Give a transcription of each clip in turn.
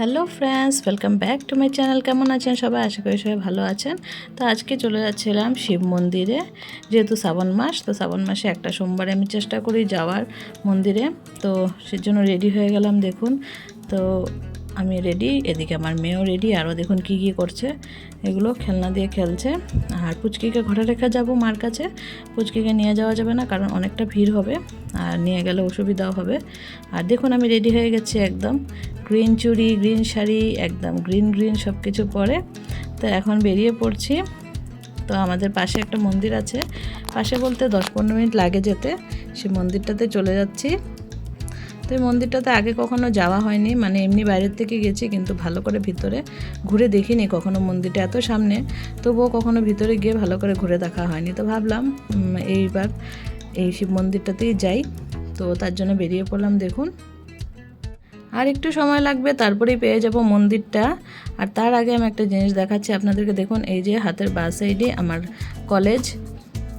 Hello friends welcome back to my channel কেমন আছেন সবাই? আশা করি সবাই ভালো আছেন। তো আজকে চলে যাচ্ছিলাম শিব মন্দিরে। যেহেতু শ্রাবণ মাস, তো শ্রাবণ মাসে একটা সোমবারে আমি চেষ্টা করি যাওয়ার মন্দিরে। তো সেজন্য রেডি হয়ে গেলাম, দেখুন। তো আমি রেডি এদিকে আমার মেয়েও রেডি আরও দেখুন কী কী করছে। এগুলো খেলনা দিয়ে খেলছে। আর পুচকিকে ঘরে রেখে যাব মার কাছে। পুচকিকে নিয়ে যাওয়া যাবে না, কারণ অনেকটা ভিড় হবে। আর নিয়ে গেলে অসুবিধাও হবে। আর দেখুন আমি রেডি হয়ে গেছি একদম। গ্রিন চুড়ি গ্রিন শাড়ি, একদম গ্রিন গ্রিন সব কিছু পরে। তো এখন বেরিয়ে পড়ছি। তো আমাদের পাশে একটা মন্দির আছে। পাশে বলতে দশ পনেরো মিনিট লাগে যেতে। সে মন্দিরটাতে চলে যাচ্ছি। তো এই মন্দিরটাতে আগে কখনো যাওয়া হয়নি মানে এমনি বাইরের থেকে গেছি কিন্তু ভালো করে ভিতরে ঘুরে দেখিনি কখনো মন্দিরটা এত সামনে, তবুও কখনো ভিতরে গিয়ে ভালো করে ঘুরে দেখা হয়নি। তো ভাবলাম এইবার এই শিব মন্দিরটাতেই যাই, তো তার জন্য বেরিয়ে পড়লাম দেখুন। আর একটু সময় লাগবে, তারপরেই পেয়ে যাব মন্দিরটা। আর তার আগে আমি একটা জিনিস দেখাচ্ছি আপনাদেরকে, দেখুন, এই যে হাতের বা সাইডে আমার কলেজ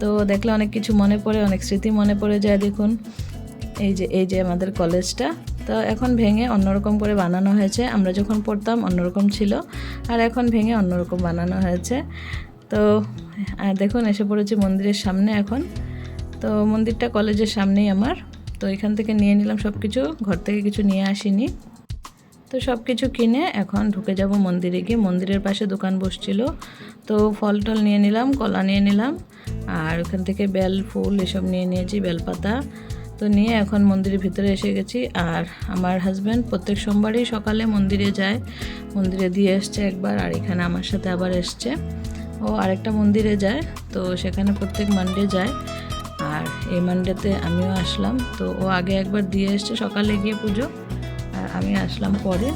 তো দেখলে অনেক কিছু মনে পড়ে, অনেক স্মৃতি মনে পড়ে যায়, দেখুন। এই যে এই যে আমাদের কলেজটা, তো এখন ভেঙে অন্যরকম করে বানানো হয়েছে। আমরা যখন পড়তাম অন্যরকম ছিল, আর এখন ভেঙে অন্যরকম বানানো হয়েছে। তো দেখুন, এসে পড়েছি মন্দিরের সামনে এখন। তো মন্দিরটা কলেজের সামনেই আমার। তো এখান থেকে নিয়ে নিলাম সব কিছু ঘর থেকে কিছু নিয়ে আসিনি। তো সব কিছু কিনে এখন ঢুকে যাব মন্দিরে গিয়ে। মন্দিরের পাশে দোকান বসছিল। তো ফল টল নিয়ে নিলাম, কলা নিয়ে নিলাম, আর ওখান থেকে বেল ফুল এসব নিয়ে নিয়েছি, বেলপাতা। তো নিয়ে এখন মন্দিরের ভিতরে এসে গেছি। আর আমার হাজব্যান্ড প্রত্যেক সোমবারই সকালে মন্দিরে যায়। মন্দিরে দিয়ে এসছে একবার আর এখানে আমার সাথে আবার এসছে। ও আরেকটা মন্দিরে যায়, তো সেখানে প্রত্যেক মানডে যায়। আর এই মানডেতে আমিও আসলাম। তো ও আগে একবার দিয়ে এসছে সকালে গিয়ে পুজো, আর আমি আসলাম পরে।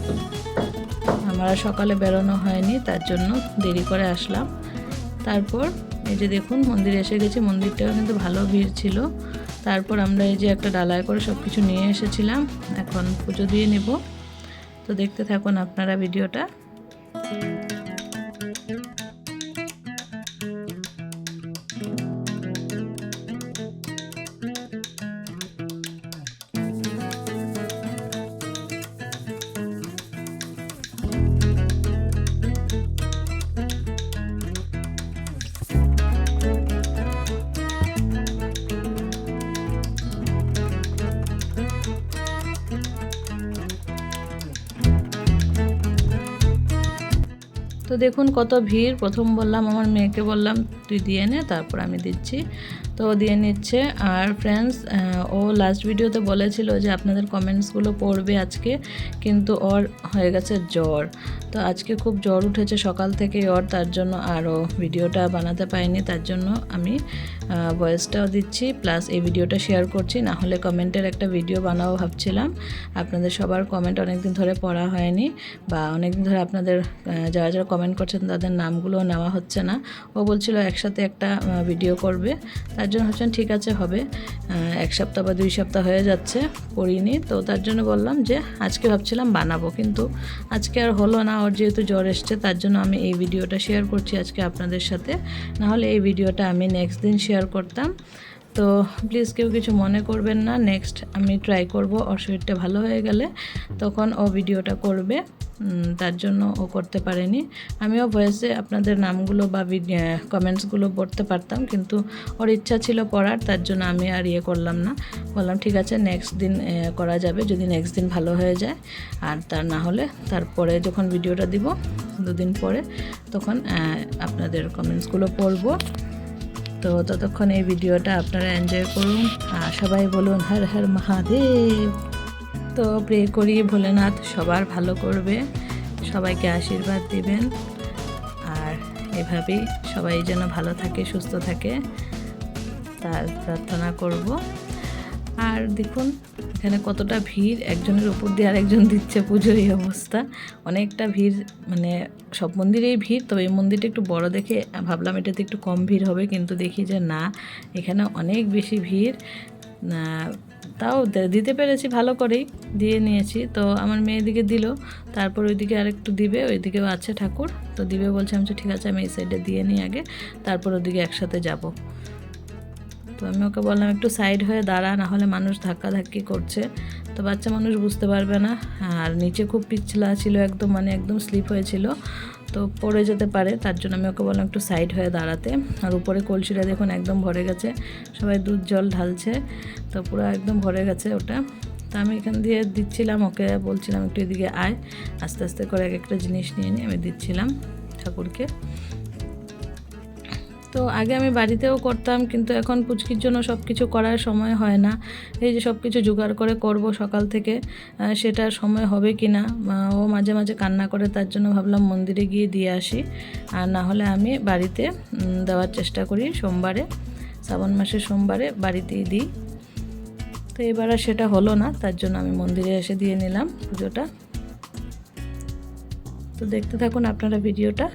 আমার সকালে বেরোনো হয়নি, তার জন্য দেরি করে আসলাম। তারপর এই যে দেখুন মন্দিরে এসে গেছি। মন্দিরটাও কিন্তু ভালো ভিড় ছিল। তারপর আমরা এই যে একটা ডালায় করে সব কিছু নিয়ে এসেছিলাম, এখন পুজো দিয়ে নেব। তো দেখতে থাকুন আপনারা ভিডিওটা। তো দেখুন কত ভিড়। প্রথম বললাম, আমার মেয়েকে বললাম, তুই দিয়ে নে, তারপর আমি দিচ্ছি। তো দিয়ে নিচ্ছে। আর ফ্রেন্ডস ও লাস্ট ভিডিওতে বলেছিল যে আপনাদের কমেন্টসগুলো পড়বে আজকে, কিন্তু ওর হয়ে গেছে জ্বর। তো আজকে খুব জ্বর উঠেছে সকাল থেকে ওর, তার জন্য আরও ভিডিওটা বানাতে পারিনি। তার জন্য আমি ভয়েসটাও দিচ্ছি প্লাস এই ভিডিওটা শেয়ার করছি। না হলে কমেন্টের একটা ভিডিও বানাবো ভাবছিলাম। আপনাদের সবার কমেন্ট অনেকদিন ধরে পড়া হয়নি, বা অনেকদিন ধরে আপনাদের যারা যারা কমেন্ট করছেন তাদের নামগুলো নেওয়া হচ্ছে না। ও বলছিল একসাথে একটা ভিডিও করবে। তার জন্য হচ্ছেন ঠিক আছে হবে। এক সপ্তাহ বা দুই সপ্তাহ হয়ে যাচ্ছে পড়িনি তো তার জন্য বললাম যে আজকে ভাবছিলাম বানাবো, কিন্তু আজকে আর হলো না। ওর যেহেতু জ্বর এসছে, তার জন্য আমি এই ভিডিওটা শেয়ার করছি আজকে আপনাদের সাথে। নাহলে এই ভিডিওটা আমি নেক্সট দিন শেয়ার করতাম। তো প্লিজ কেউ কিছু মনে করবেন না। নেক্সট আমি ট্রাই করব, ওর শরীরটা ভালো হয়ে গেলে। তখন ও ভিডিওটা করবে। তার জন্য ও করতে পারেনি। আমিও ভয়েসে আপনাদের নামগুলো বা কমেন্টসগুলো পড়তে পারতাম, কিন্তু ওর ইচ্ছা ছিল পড়ার, তার জন্য আমি আর ইয়ে করলাম না। বললাম, ঠিক আছে নেক্সট দিন করা যাবে। যদি নেক্সট দিন ভালো হয়ে যায়, আর তার না হলে তারপরে যখন ভিডিওটা দিব, দুদিন পরে, তখন আপনাদের কমেন্টসগুলো পড়ব। তো ততক্ষণ এই ভিডিওটা আপনারা এনজয় করুন। আর সবাই বলুন, হর হর মহাদেব। তো প্রে করি ভোলেনাথ, সবার ভালো করবে। সবাইকে আশীর্বাদ দিবেন। আর এভাবেই সবাই যেন ভালো থাকে, সুস্থ থাকে, তার প্রার্থনা করব। আর দেখুন, এখানে কতটা ভিড়। একজনের উপর দিয়ে আরেকজন দিচ্ছে পুজোর এই অবস্থা। অনেকটা ভিড় মানে সব মন্দিরেই ভিড়, তবে এই মন্দিরটা একটু বড় দেখে ভাবলাম এটাতে একটু কম ভিড় হবে, কিন্তু দেখি যে না, এখানে অনেক বেশি ভিড়। তাও দিতে পেরেছি ভালো করেই, দিয়ে নিয়েছি। তো আমার মেয়েদিকে দিল, তারপর ওইদিকে আরেকটু দিবে, ওইদিকেও আছে ঠাকুর। তো দিবে বলছে, আমি ঠিক আছে, আমি এই সাইডে দিয়ে নিই আগে, তারপর ওদিকে একসাথে যাব। তো আমি ওকে বললাম, একটু সাইড হয়ে দাঁড়া না হলে মানুষ ধাক্কাধাক্কি করছে। তো বাচ্চা মানুষ বুঝতে পারবে না। আর নিচে খুব পিছলা ছিল একদম মানে একদম স্লিপ হয়েছিল। তো পড়ে যেতে পারে, তার জন্য আমি ওকে বললাম, একটু সাইড হয়ে দাঁড়াতে। আর উপরে কলসিটা দেখুন একদম ভরে গেছে, সবাই দুধ জল ঢালছে, তো পুরো একদম ভরে গেছে ওটা। তো আমি এখান দিয়ে দিচ্ছিলাম, ওকে বলছিলাম, একটু এদিকে আয়। আস্তে আস্তে করে এক একটা জিনিস নিয়ে নিয়ে আমি দিচ্ছিলাম ঠাকুরকে। তো আগে আমি বাড়িতেও করতাম, কিন্তু এখন পুচকির জন্য সব কিছু করার সময় হয় না। এই যে সব কিছু জোগাড় করে করব সকাল থেকে সেটা সময় হবে কি না ও মাঝে মাঝে কান্না করে তার জন্য ভাবলাম মন্দিরে গিয়ে দিয়ে আসি। আর না হলে আমি বাড়িতে দেওয়ার চেষ্টা করি সোমবারে, শ্রাবণ মাসের সোমবারে বাড়িতেই দিই। তো এবার আর সেটা হলো না, তার জন্য আমি মন্দিরে এসে দিয়ে নিলাম পুজোটা। তো দেখতে থাকুন আপনারা ভিডিওটা।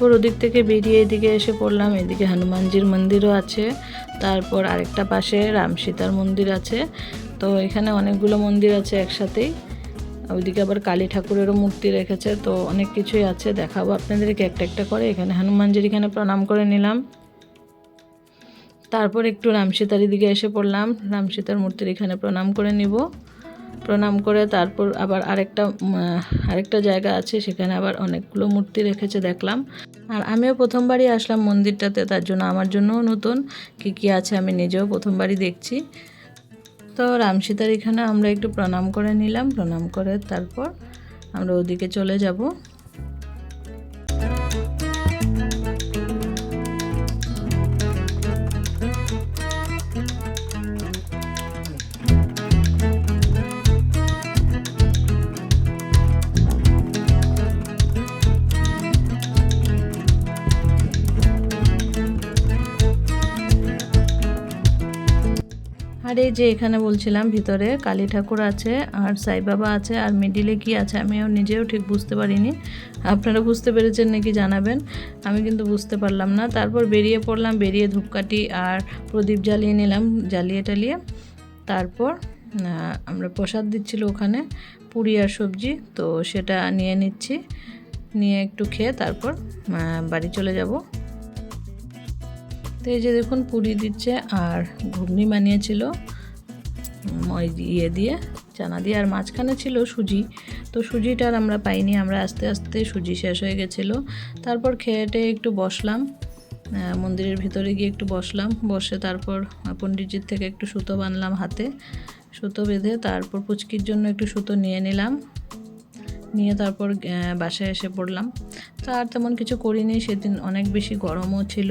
তারপর ওদিক থেকে বেরিয়ে এদিকে এসে পড়লাম। এদিকে হনুমানজির মন্দিরও আছে। তারপর আরেকটা পাশে রাম সীতার মন্দির আছে। তো এখানে অনেকগুলো মন্দির আছে একসাথেই। ওইদিকে আবার কালী ঠাকুরেরও মূর্তি রেখেছে। তো অনেক কিছুই আছে। দেখাবো আপনাদেরকে একটা একটা করে। এখানে হনুমানজির এখানে প্রণাম করে নিলাম। তারপর একটু রাম সীতার দিকে এসে পড়লাম। রাম সীতার মূর্তির এখানে প্রণাম করে নিব। প্রণাম করে তারপর আবার আরেকটা আরেকটা জায়গা আছে, সেখানে আবার অনেকগুলো মূর্তি রেখেছে দেখলাম। আর আমিও প্রথমবারই আসলাম মন্দিরটাতে, তার জন্য আমার জন্যও নতুন, কী কী আছে আমি নিজেও প্রথমবারই দেখছি। তো রামসীতার এখানে আমরা একটু প্রণাম করে নিলাম, প্রণাম করে তারপর আমরা ওদিকে চলে যাব। আর এই যে এখানে বলছিলাম, ভিতরে কালী ঠাকুর আছে, আর সাই বাবা আছে, আর মিডিলে কি আছে আমিও নিজেও ঠিক বুঝতে পারিনি। আপনারা বুঝতে পেরেছেন নাকি জানাবেন? আমি কিন্তু বুঝতে পারলাম না। তারপর বেরিয়ে পড়লাম, বেরিয়ে ধূপকাঠি আর প্রদীপ জ্বালিয়ে নিলাম, জ্বালিয়ে টালিয়ে। তারপর আমরা প্রসাদ দিচ্ছিল ওখানে, পুরি আর সবজি, তো সেটা নিয়ে নিচ্ছি, নিয়ে একটু খেয়ে তারপর বাড়ি চলে যাব। তো এই যে দেখুন, পুরি দিচ্ছে আর ঘুগনি বানিয়েছিল ইয়ে দিয়ে, চানা দিয়ে, আর মাঝখানে ছিল সুজি। তো সুজিটা আর আমরা পাইনি, আমরা আস্তে আস্তে সুজি শেষ হয়ে গেছিল। তারপর খেয়েটে একটু বসলাম মন্দিরের ভিতরে গিয়ে একটু বসলাম, বসে তারপর পণ্ডিতজির থেকে একটু সুতো বানলাম হাতে, সুতো বেঁধে তারপর পুচকির জন্য একটু সুতো নিয়ে নিলাম। নিয়ে তারপর বাসায় এসে পড়লাম। তো আর তেমন কিছু করিনি, সেদিন অনেক বেশি গরমও ছিল।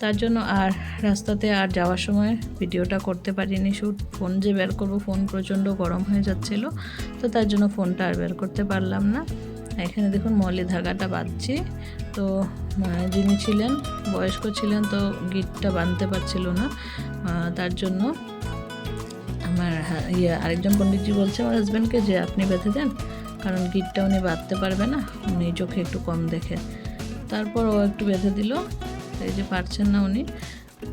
তার জন্য আর রাস্তাতে আর যাওয়ার সময় ভিডিওটা করতে পারিনি। শ্যুট ফোন যে বের করব, ফোন প্রচণ্ড গরম হয়ে যাচ্ছিল, তো তার জন্য ফোনটা আর বের করতে পারলাম না। এখানে দেখুন মলি ধাগাটা বাঁধছি, তো যিনি ছিলেন, বয়স্ক ছিলেন, তো গিটটা বাঁধতে পারছিল না তার জন্য আমার ইয়ে আরেকজন পণ্ডিতজি বলছে, আমার হাজব্যান্ডকে যে আপনি বেঁধে দেন, কারণ গিটটা উনি বাঁধতে পারবে না, উনি চোখে একটু কম দেখে। তারপর ও একটু বেঁধে দিল এই যে পারছেন না উনি,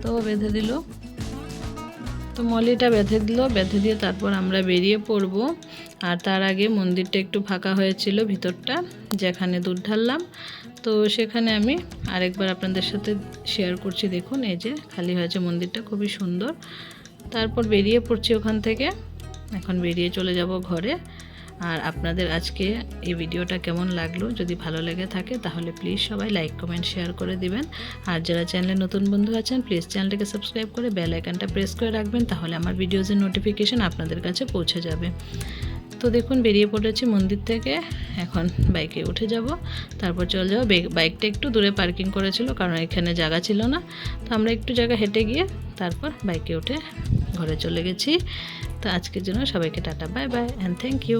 তো বেঁধে দিল। তো মলিটা বেঁধে দিল, বেঁধে দিয়ে তারপর আমরা বেরিয়ে পড়ব। আর তার আগে মন্দিরটা একটু ফাঁকা হয়েছিল ভিতরটা, যেখানে দুধ ঢাললাম। তো সেখানে আমি আরেকবার আপনাদের সাথে শেয়ার করছি, দেখুন, এই যে খালি হয়েছে মন্দিরটা, খুবই সুন্দর। তারপর বেরিয়ে পড়ছি ওখান থেকে। এখন বেরিয়ে চলে যাব ঘরে। আর আপনাদের আজকে এই ভিডিওটা কেমন লাগল, যদি ভালো লেগে থাকে তাহলে প্লিজ সবাই লাইক কমেন্ট শেয়ার করে দিবেন। আর যারা চ্যানেলে নতুন বন্ধু আছেন প্লিজ চ্যানেলটাকে সাবস্ক্রাইব করে বেল আইকনটা প্রেস করে রাখবেন, তাহলে আমার ভিডিওজের নোটিফিকেশন আপনাদের কাছে পৌঁছে যাবে। তো দেখুন, বেরিয়ে পড়েছি মন্দির থেকে। এখন বাইকে উঠে যাব। তারপর চলে যাব। বাইকটা একটু দূরে পার্কিং করেছিল, কারণ এখানে জায়গা ছিল না। তো আমরা একটু জায়গা হেঁটে গিয়ে তারপর বাইকে উঠে ঘরে চলে গেছি। তো আজকের জন্য সবাইকে tata bye bye and thank you